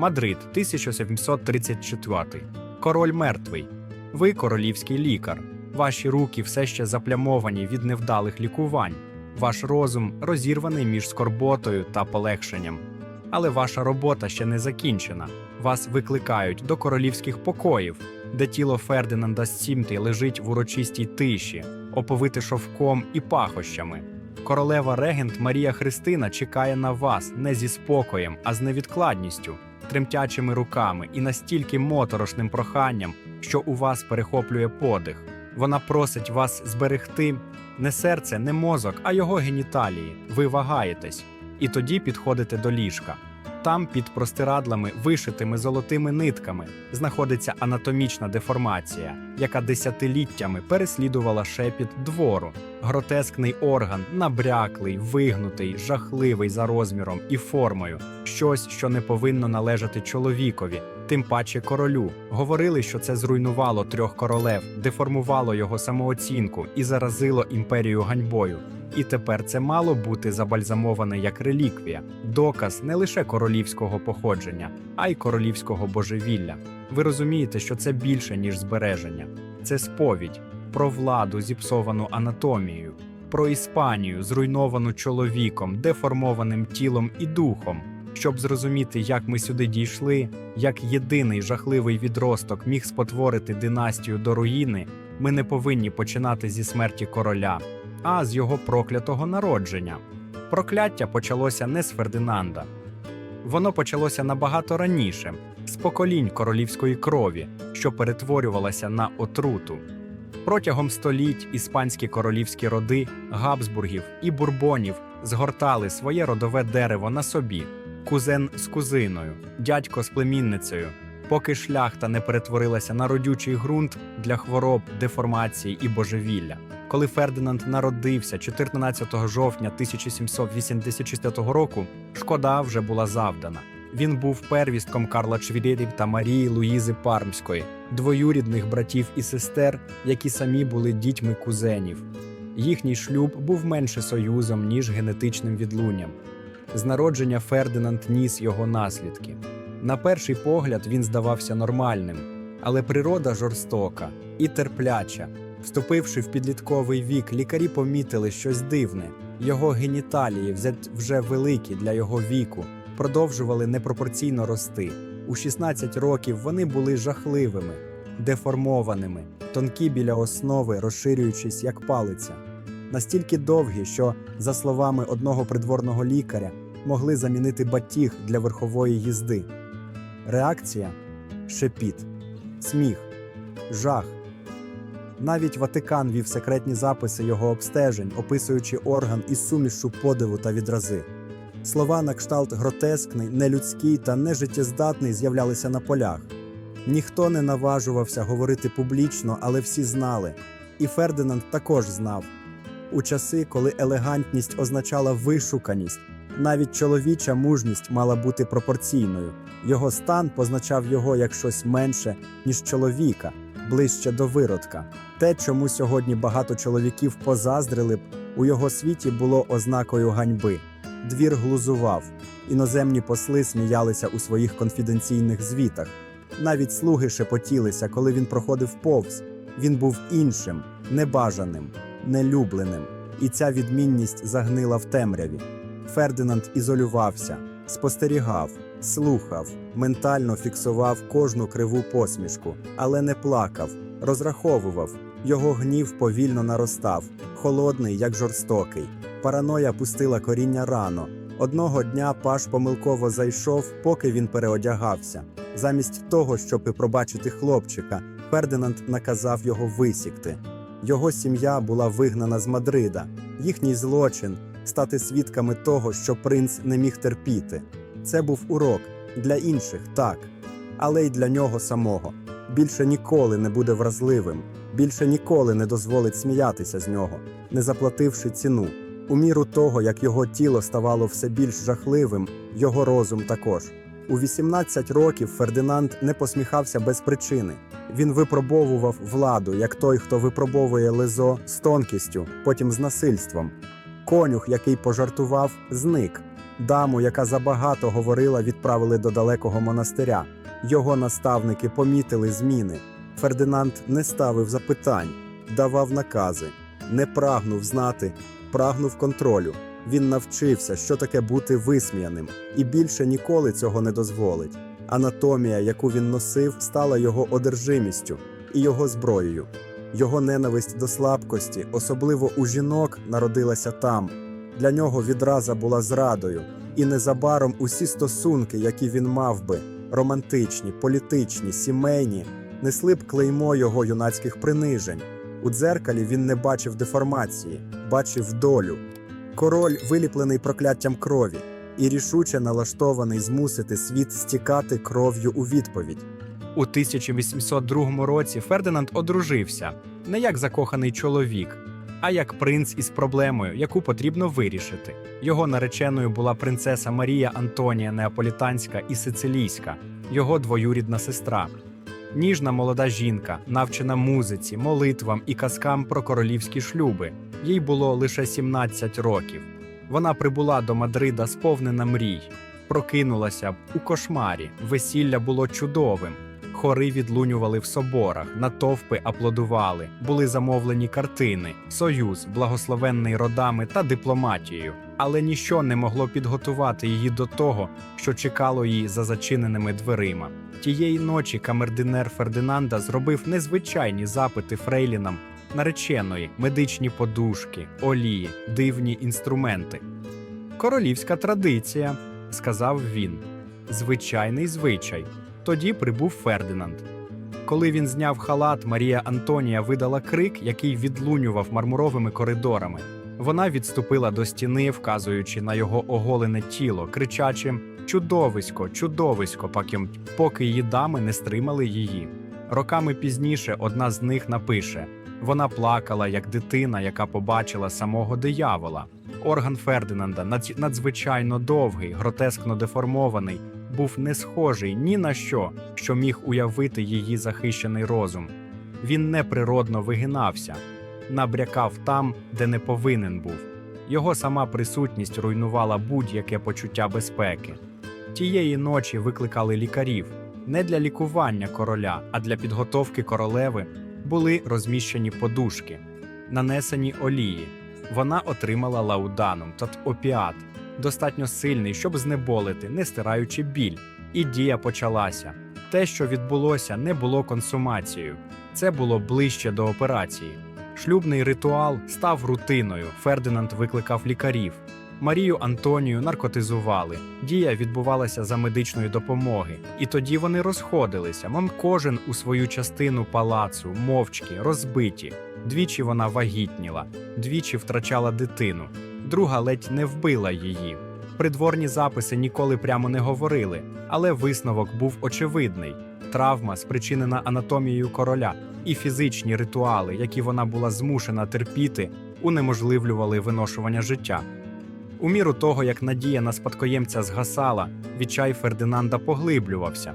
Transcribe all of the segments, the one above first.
Мадрид, 1734. Король мертвий. Ви королівський лікар. Ваші руки все ще заплямовані від невдалих лікувань. Ваш розум розірваний між скорботою та полегшенням. Але ваша робота ще не закінчена. Вас викликають до королівських покоїв, де тіло Фердинанда Сімти лежить в урочистій тиші, оповите шовком і пахощами. Королева регент Марія Христина чекає на вас не зі спокоєм, а з невідкладністю, тремтячими руками і настільки моторошним проханням, що у вас перехоплює подих. Вона просить вас зберегти не серце, не мозок, а його геніталії. Ви вагаєтесь, і тоді підходите до ліжка. Там, під простирадлами, вишитими золотими нитками, знаходиться анатомічна деформація, яка десятиліттями переслідувала шепіт двору. Гротескний орган, набряклий, вигнутий, жахливий за розміром і формою, щось, що не повинно належати чоловікові, тим паче королю. Говорили, що це зруйнувало трьох королев, деформувало його самооцінку і заразило імперію ганьбою. І тепер це мало бути забальзамоване як реліквія, доказ не лише королівського походження, а й королівського божевілля. Ви розумієте, що це більше, ніж збереження. Це сповідь про владу, зіпсовану анатомією, про Іспанію, зруйновану чоловіком, деформованим тілом і духом. Щоб зрозуміти, як ми сюди дійшли, як єдиний жахливий відросток міг спотворити династію до руїни, ми не повинні починати зі смерті короля, а з його проклятого народження. Прокляття почалося не з Фердинанда. Воно почалося набагато раніше, з поколінь королівської крові, що перетворювалася на отруту. Протягом століть іспанські королівські роди Габсбургів і Бурбонів згортали своє родове дерево на собі, кузен з кузиною, дядько з племінницею, поки шляхта не перетворилася на родючий ґрунт для хвороб, деформації і божевілля. Коли Фердинанд народився 14 жовтня 1786 року, шкода вже була завдана. Він був первістком Карла Чвірєрів та Марії Луїзи Пармської, двоюрідних братів і сестер, які самі були дітьми кузенів. Їхній шлюб був менше союзом, ніж генетичним відлунням. З народження Фердинанд ніс його наслідки. На перший погляд він здавався нормальним, але природа жорстока і терпляча. Вступивши в підлітковий вік, лікарі помітили щось дивне. Його геніталії, вже великі для його віку, продовжували непропорційно рости. У 16 років вони були жахливими, деформованими, тонкі біля основи, розширюючись як палиця. Настільки довгі, що, за словами одного придворного лікаря, могли замінити батіг для верхової їзди. Реакція шепіт, сміх, жах. Навіть Ватикан вів секретні записи його обстежень, описуючи орган із сумішю подиву та відрази. Слова на кшталт гротескний, нелюдський та нежиттєздатний з'являлися на полях. Ніхто не наважувався говорити публічно, але всі знали. І Фердинанд також знав. У часи, коли елегантність означала вишуканість, навіть чоловіча мужність мала бути пропорційною. Його стан позначав його як щось менше, ніж чоловіка, ближче до виродка. Те, чому сьогодні багато чоловіків позаздрили б, у його світі було ознакою ганьби. Двір глузував, іноземні посли сміялися у своїх конфіденційних звітах. Навіть слуги шепотілися, коли він проходив повз. Він був іншим, небажаним, нелюбленим, і ця відмінність загнила в темряві. Фердинанд ізолювався, спостерігав, слухав, ментально фіксував кожну криву посмішку, але не плакав, розраховував. Його гнів повільно наростав, холодний, як жорстокий. Параноя пустила коріння рано. Одного дня паш помилково зайшов, поки він переодягався. Замість того, щоб пробачити хлопчика, Фердинанд наказав його висікти. Його сім'я була вигнана з Мадрида. Їхній злочин стати свідками того, що принц не міг терпіти. Це був урок для інших, так, але й для нього самого. Більше ніколи не буде вразливим, більше ніколи не дозволить сміятися з нього, не заплативши ціну. У міру того, як його тіло ставало все більш жахливим, його розум також. У 18 років Фердинанд не посміхався без причини. Він випробовував владу, як той, хто випробовує лезо з тонкістю, потім з насильством. Конюх, який пожартував, зник. Даму, яка забагато говорила, відправили до далекого монастиря. Його наставники помітили зміни. Фердинанд не ставив запитань, давав накази, не прагнув знати, прагнув контролю. Він навчився, що таке бути висміяним, і більше ніколи цього не дозволить. Анатомія, яку він носив, стала його одержимістю і його зброєю. Його ненависть до слабкості, особливо у жінок, народилася там. Для нього відраза була зрадою, і незабаром усі стосунки, які він мав би, романтичні, політичні, сімейні, несли б клеймо його юнацьких принижень. У дзеркалі він не бачив деформації, бачив долю. Король, виліплений прокляттям крові, і рішуче налаштований змусити світ стікати кров'ю у відповідь. У 1802 році Фердинанд одружився не як закоханий чоловік, а як принц із проблемою, яку потрібно вирішити. Його нареченою була принцеса Марія Антонія Неаполітанська і Сицилійська, його двоюрідна сестра. Ніжна молода жінка, навчена музиці, молитвам і казкам про королівські шлюби. Їй було лише 17 років. Вона прибула до Мадрида сповнена мрій, прокинулася у кошмарі. Весілля було чудовим. Хори відлунювали в соборах, натовпи аплодували, були замовлені картини, союз, благословенний родами та дипломатією. Але ніщо не могло підготувати її до того, що чекало її за зачиненими дверима. Тієї ночі камердинер Фердинанда зробив незвичайні запити фрейлінам нареченої, медичні подушки, олії, дивні інструменти. Королівська традиція, сказав він. Звичайний звичай. Тоді прибув Фердинанд. Коли він зняв халат, Марія Антонія видала крик, який відлунював мармуровими коридорами. Вона відступила до стіни, вказуючи на його оголене тіло, кричачи Чудовисько, чудовисько, поки, її дами не стримали її. Роками пізніше одна з них напише: вона плакала як дитина, яка побачила самого диявола. Орган Фердинанда, надз- надзвичайно довгий, гротескно деформований, був не схожий ні на що, що міг уявити її захищений розум. Він неприродно вигинався, набрякав там, де не повинен був. Його сама присутність руйнувала будь-яке почуття безпеки. Тієї ночі викликали лікарів не для лікування короля, а для підготовки королеви були розміщені подушки, нанесені олії. Вона отримала лауданум, тобто опіат, достатньо сильний, щоб знеболити, не стираючи біль. І дія почалася. Те, що відбулося, не було консумацією. Це було ближче до операції. Шлюбний ритуал став рутиною. Фердинанд викликав лікарів. Марію Антонію наркотизували. Дія відбувалася за медичної допомоги, і тоді вони розходилися. Мам кожен у свою частину палацу, мовчки, розбиті. Двічі вона вагітніла, двічі втрачала дитину. Друга ледь не вбила її. Придворні записи ніколи прямо не говорили, але висновок був очевидний: травма, спричинена анатомією короля, і фізичні ритуали, які вона була змушена терпіти, унеможливлювали виношування життя. У міру того, як надія на спадкоємця згасала, відчай Фердинанда поглиблювався.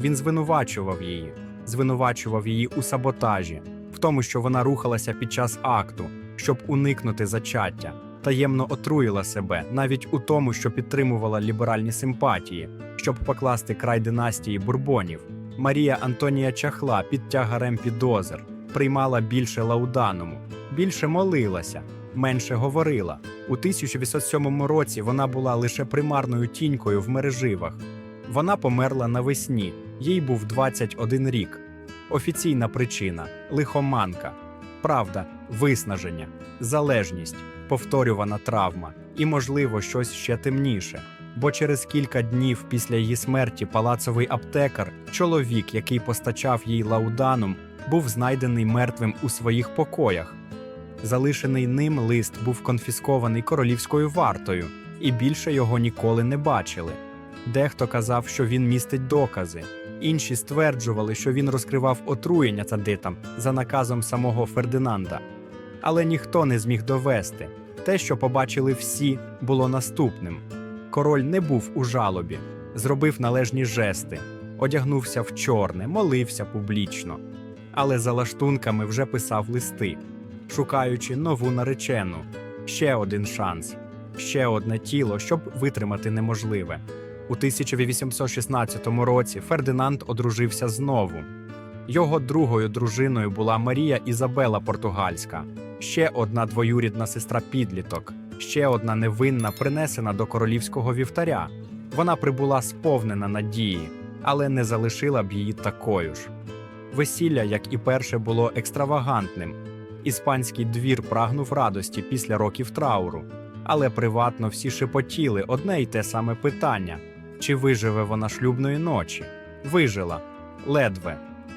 Він звинувачував її, звинувачував її у саботажі, в тому, що вона рухалася під час акту, щоб уникнути зачаття, таємно отруїла себе, навіть у тому, що підтримувала ліберальні симпатії, щоб покласти край династії бурбонів. Марія Антонія чахла під тягарем підозр, приймала більше лаудануму, більше молилася, менше говорила. У 1807 році вона була лише примарною тінькою в мереживах. Вона померла навесні, їй був 21 рік. Офіційна причина лихоманка, правда, виснаження, залежність, повторювана травма і, можливо, щось ще темніше. Бо через кілька днів після її смерті палацовий аптекар, чоловік, який постачав їй лауданум, був знайдений мертвим у своїх покоях. Залишений ним лист був конфіскований королівською вартою, і більше його ніколи не бачили. Дехто казав, що він містить докази, інші стверджували, що він розкривав отруєння цадитам за наказом самого Фердинанда. Але ніхто не зміг довести. Те, що побачили всі, було наступним. Король не був у жалобі, зробив належні жести, одягнувся в чорне, молився публічно, але за лаштунками вже писав листи, шукаючи нову наречену, ще один шанс. ще одне тіло, щоб витримати неможливе. У 1816 році Фердинанд одружився знову. Його другою дружиною була Марія Ізабела Португальська, ще одна двоюрідна сестра підліток, ще одна невинна, принесена до королівського вівтаря. Вона прибула сповнена надії, але не залишила б її такою ж. Весілля, як і перше, було екстравагантним. Іспанський двір прагнув радості після років трауру, але приватно всі шепотіли одне й те саме питання: чи виживе вона шлюбної ночі? Вижила ледве.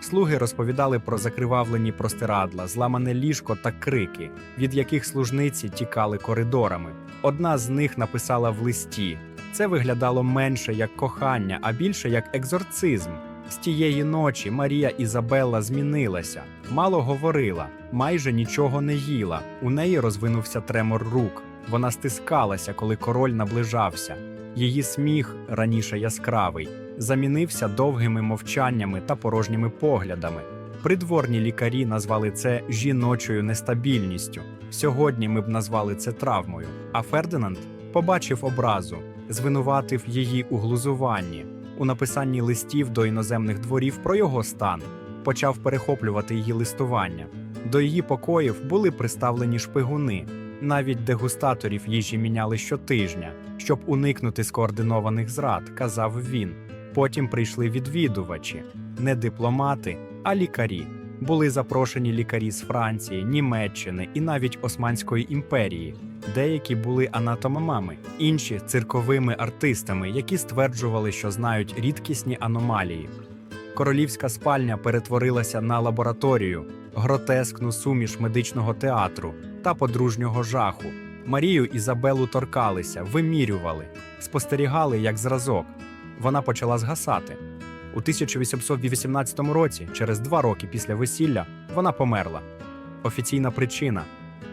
Слуги розповідали про закривавлені простирадла, зламане ліжко та крики, від яких служниці тікали коридорами. Одна з них написала в листі: це виглядало менше як кохання, а більше як екзорцизм. З тієї ночі Марія Ізабелла змінилася, мало говорила, майже нічого не їла. У неї розвинувся тремор рук. Вона стискалася, коли король наближався. Її сміх, раніше яскравий, замінився довгими мовчаннями та порожніми поглядами. Придворні лікарі назвали це жіночою нестабільністю. Сьогодні ми б назвали це травмою. А Фердинанд побачив образу, звинуватив її у глузуванні, у написанні листів до іноземних дворів про його стан, почав перехоплювати її листування. До її покоїв були приставлені шпигуни. Навіть дегустаторів їжі міняли щотижня, щоб уникнути скоординованих зрад, казав він. Потім прийшли відвідувачі, не дипломати, а лікарі. Були запрошені лікарі з Франції, Німеччини і навіть Османської імперії. Деякі були анатомами, інші цирковими артистами, які стверджували, що знають рідкісні аномалії. Королівська спальня перетворилася на лабораторію, гротескну суміш медичного театру та подружнього жаху. Марію Ізабелу торкалися, вимірювали, спостерігали як зразок. Вона почала згасати. У 1818 році, через два роки після весілля, вона померла. Офіційна причина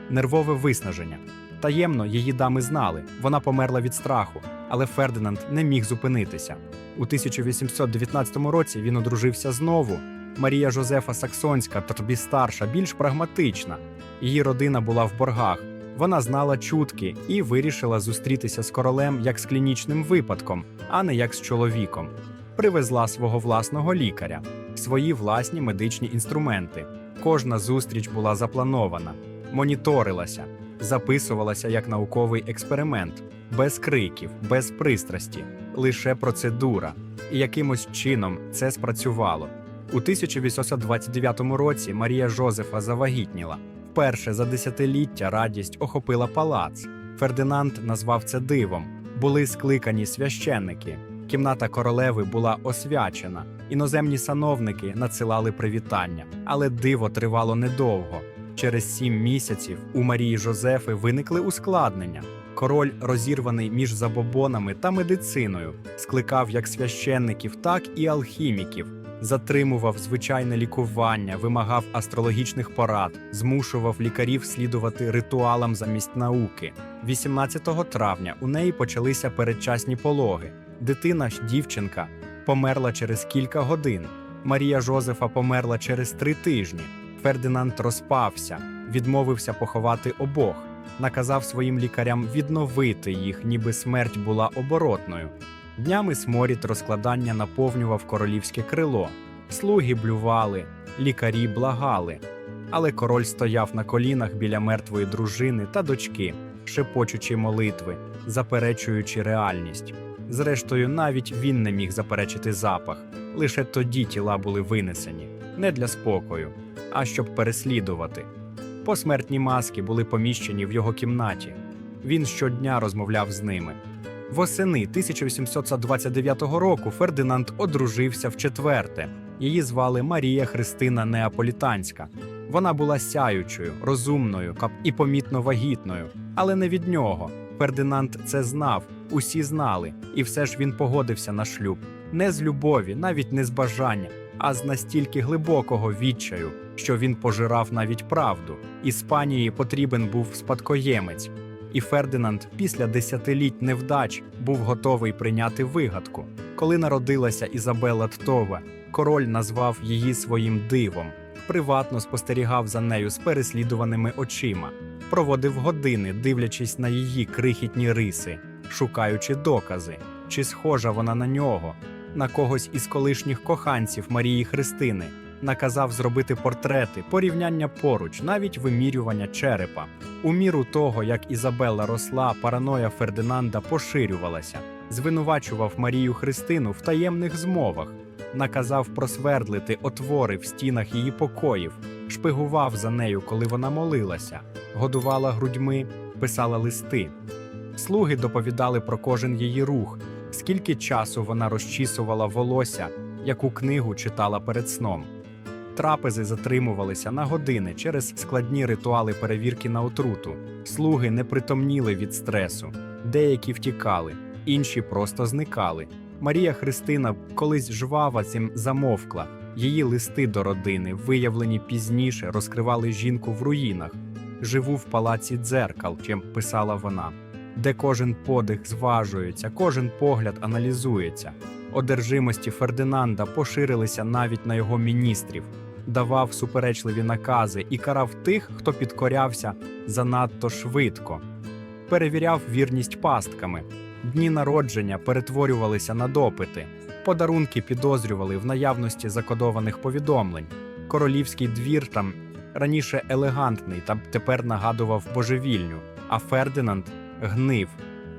нервове виснаження. Таємно її дами знали, вона померла від страху, але Фердинанд не міг зупинитися. У 1819 році він одружився знову. Марія Жозефа Саксонська, тобі старша, більш прагматична. Її родина була в боргах. Вона знала чутки і вирішила зустрітися з королем як з клінічним випадком, а не як з чоловіком. Привезла свого власного лікаря, свої власні медичні інструменти. Кожна зустріч була запланована, моніторилася, записувалася як науковий експеримент, без криків, без пристрасті, лише процедура. І якимось чином це спрацювало. У 1829 році Марія Жозефа завагітніла. Вперше за десятиліття радість охопила палац. Фердинанд назвав це дивом. Були скликані священники. Кімната королеви була освячена. Іноземні сановники надсилали привітання, але диво тривало недовго. Через сім місяців у Марії Жозефи виникли ускладнення. Король, розірваний між забобонами та медициною, скликав як священників, так і алхіміків, затримував звичайне лікування, вимагав астрологічних порад, змушував лікарів слідувати ритуалам замість науки. 18 травня у неї почалися передчасні пологи. Дитина ж дівчинка померла через кілька годин. Марія Жозефа померла через три тижні. Фердинанд розпався, відмовився поховати обох, наказав своїм лікарям відновити їх, ніби смерть була оборотною. Днями сморід розкладання наповнював королівське крило. Слуги блювали, лікарі благали. Але король стояв на колінах біля мертвої дружини та дочки, шепочучи молитви, заперечуючи реальність. Зрештою, навіть він не міг заперечити запах. Лише тоді тіла були винесені не для спокою, а щоб переслідувати. Посмертні маски були поміщені в його кімнаті. Він щодня розмовляв з ними. Восени 1829 року Фердинанд одружився вчетверте. Її звали Марія Христина Неаполітанська. Вона була сяючою, розумною і помітно вагітною, але не від нього. Фердинанд це знав, усі знали, і все ж він погодився на шлюб. Не з любові, навіть не з бажання, а з настільки глибокого відчаю, що він пожирав навіть правду. Іспанії потрібен був спадкоємець, і Фердинанд після десятиліть невдач був готовий прийняти вигадку. Коли народилася Ізабела Ттова, король назвав її своїм дивом, приватно спостерігав за нею з переслідуваними очима. проводив години, дивлячись на її крихітні риси, шукаючи докази, чи схожа вона на нього, на когось із колишніх коханців Марії Христини. Наказав зробити портрети, порівняння поруч, навіть вимірювання черепа. У міру того, як Ізабелла росла, параноя Фердинанда поширювалася, звинувачував Марію Христину в таємних змовах, наказав просвердлити отвори в стінах її покоїв, шпигував за нею, коли вона молилася, годувала грудьми, писала листи. Слуги доповідали про кожен її рух, скільки часу вона розчісувала волосся, яку книгу читала перед сном. Трапези затримувалися на години через складні ритуали перевірки на отруту. Слуги не притомніли від стресу, деякі втікали, інші просто зникали. Марія Христина колись жвава цим замовкла. Її листи до родини, виявлені пізніше, розкривали жінку в руїнах. Живу в палаці дзеркал, чим писала вона, де кожен подих зважується, кожен погляд аналізується. Одержимості Фердинанда поширилися навіть на його міністрів, давав суперечливі накази і карав тих, хто підкорявся занадто швидко, перевіряв вірність пастками. Дні народження перетворювалися на допити, подарунки підозрювали в наявності закодованих повідомлень. Королівський двір там раніше елегантний та тепер нагадував божевільню, а Фердинанд гнив.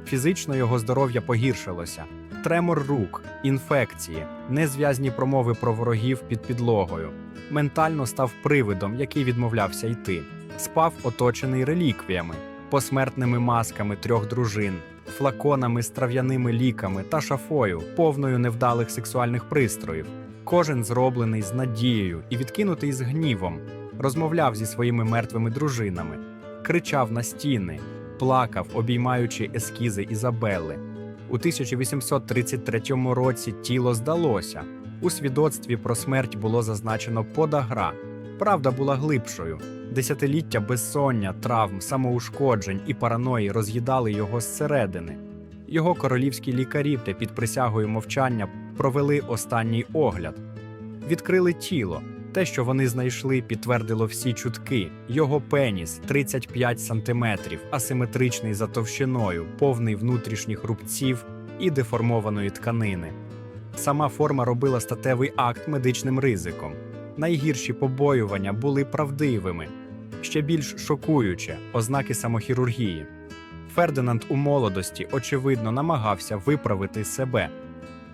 Фізично його здоров'я погіршилося. Тремор рук, інфекції, незв'язні промови про ворогів під підлогою. Ментально став привидом, який відмовлявся йти. Спав оточений реліквіями, посмертними масками трьох дружин, флаконами з трав'яними ліками та шафою, повною невдалих сексуальних пристроїв. Кожен зроблений з надією і відкинутий з гнівом, розмовляв зі своїми мертвими дружинами, кричав на стіни, плакав, обіймаючи ескізи Ізабелли. У 1833 році тіло здалося. У свідоцтві про смерть було зазначено подагра. Правда була глибшою. Десятиліття безсоння, травм, самоушкоджень і параної роз'їдали його зсередини. Його королівські лікарі та під присягою мовчання провели останній огляд. Відкрили тіло. Те, що вони знайшли, підтвердило всі чутки. Його пеніс 35 сантиметрів, асиметричний за товщиною, повний внутрішніх рубців і деформованої тканини. Сама форма робила статевий акт медичним ризиком. Найгірші побоювання були правдивими, ще більш шокуюче ознаки самохірургії. Фердинанд у молодості, очевидно, намагався виправити себе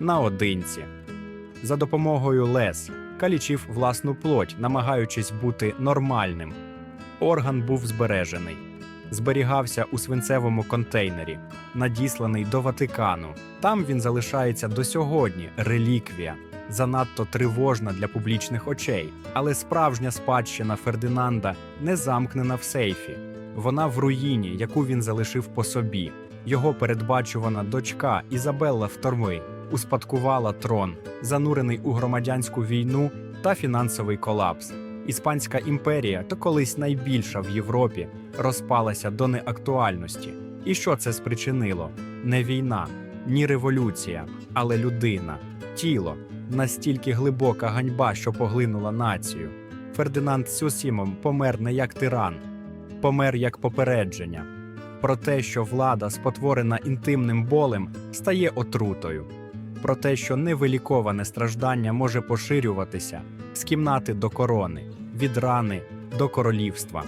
наодинці. За допомогою лез калічив власну плоть, намагаючись бути нормальним. Орган був збережений, зберігався у свинцевому контейнері, надісланий до Ватикану. Там він залишається до сьогодні реліквія, занадто тривожна для публічних очей. Але справжня спадщина Фердинанда не замкнена в сейфі. Вона в руїні, яку він залишив по собі. Його передбачувана дочка Ізабелла Вторми успадкувала трон, занурений у громадянську війну та фінансовий колапс. Іспанська імперія, то колись найбільша в Європі, розпалася до неактуальності. І що це спричинило? Не війна, ні революція, але людина, тіло, настільки глибока ганьба, що поглинула націю. Фердинанд Сюсімом помер не як тиран, помер як попередження про те, що влада, спотворена інтимним болем, стає отрутою, про те, що невиліковане страждання може поширюватися з кімнати до корони, від рани до королівства.